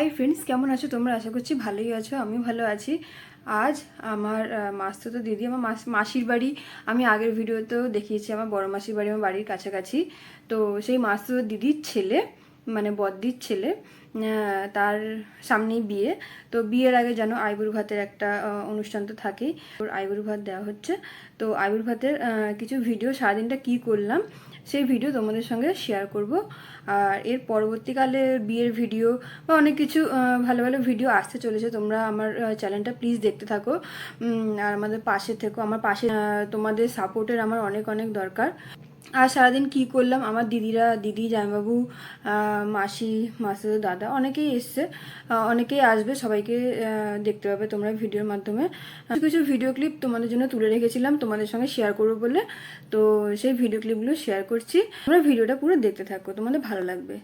Hi friends কেমন আছো? তোমরা আশা করছি ভালোই আছো আমি ভালো আছি। আজ আমার মাস্তুতো দিদি আমার মাস, মাসির বাড়ি। আমি আগের ভিডিওতেও দেখিয়েছি আমার বড় মাসির বাড়ি, আমার বাড়ির কাছাকাছি। তো সেই মাস্তুতো দিদির ছেলে মানে বদ্দির ছেলে তার সামনেই বিয়ে। তো বিয়ের আগে যেন আইবুড় ভাতের একটা অনুষ্ঠান তো থাকেই। ওর আইবুড় ভাত দেওয়া হচ্ছে। তো আইবুড় ভাতের কিছু ভিডিও সারাদিনটা কী করলাম সেই ভিডিও তোমাদের সঙ্গে শেয়ার করব। আর এর পরবর্তীকালে বিয়ের ভিডিও বা অনেক কিছু ভালো ভালো ভিডিও আসতে চলেছে, তোমরা আমার চ্যানেলটা প্লিজ দেখতে থাকো। আর আমাদের পাশে থেকো। আমার পাশে তোমাদের সাপোর্টের আমার অনেক অনেক দরকার। আর সারাদিন কি করলাম? আমার দিদিরা, দিদি, জামাইবাবু মাসি মাসির দাদা অনেকেই এসছে। অনেকেই আসবে। সবাইকে দেখতে পাবে তোমরা ভিডিওর মাধ্যমে। কিছু কিছু ভিডিও ক্লিপ তোমাদের জন্য তুলে রেখেছিলাম। তোমাদের সঙ্গে শেয়ার করব বলে। তো সেই ভিডিও ক্লিপগুলো শেয়ার করছি। তোমরা ভিডিওটা পুরো দেখতে থাকো। তোমাদের ভালো লাগবে।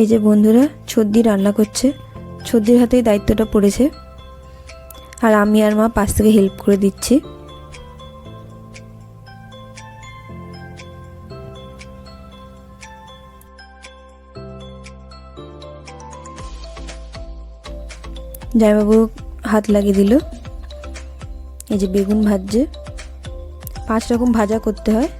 এই যে বন্ধুরা, ছদ্দি রান্না করছে। ছদ্দির হাতেই দায়িত্বটা পড়েছে। আর আমি আর মা পাশ থেকে হেল্প করে দিচ্ছি। জামাইবাবু হাত লাগিয়ে দিল। এই যে বেগুন ভাজছে। পাঁচ রকম ভাজা করতে হয়।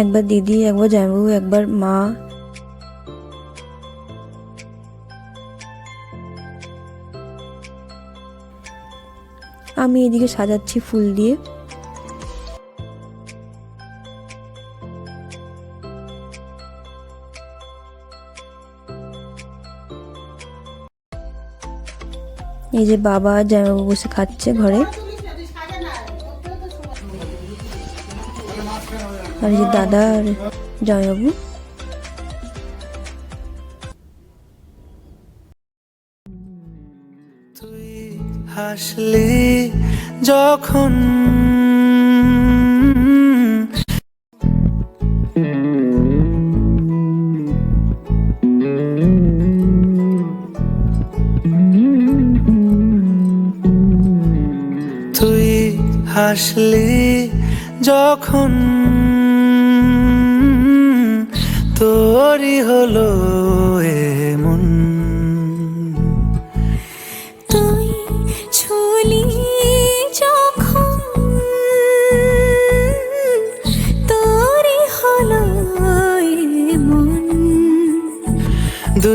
একবার দিদি, একবার জামাইবাবু, একবার মা আমি এদিকে সাজাচ্ছি ফুল দিয়ে। এই যে বাবা জামাইবাবু বসে খাচ্ছে ঘরে। আর এই যে দাদা আর জামাইবাবু। তুই হাসলি যখন তুই হাসলি যখন তোরই হলো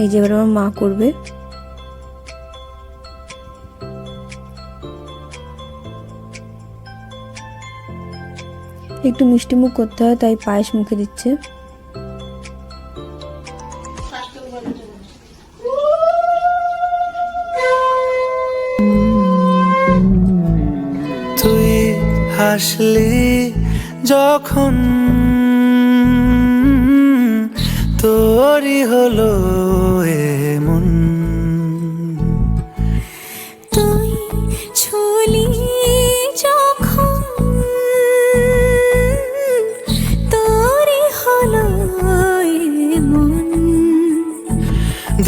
এই যে এবার আমার মা করবে। একটু মিষ্টি মুখ করতে হয়, তাই পায়েস মুখে দিচ্ছে। তুই হাসলি যখন তোরই হলো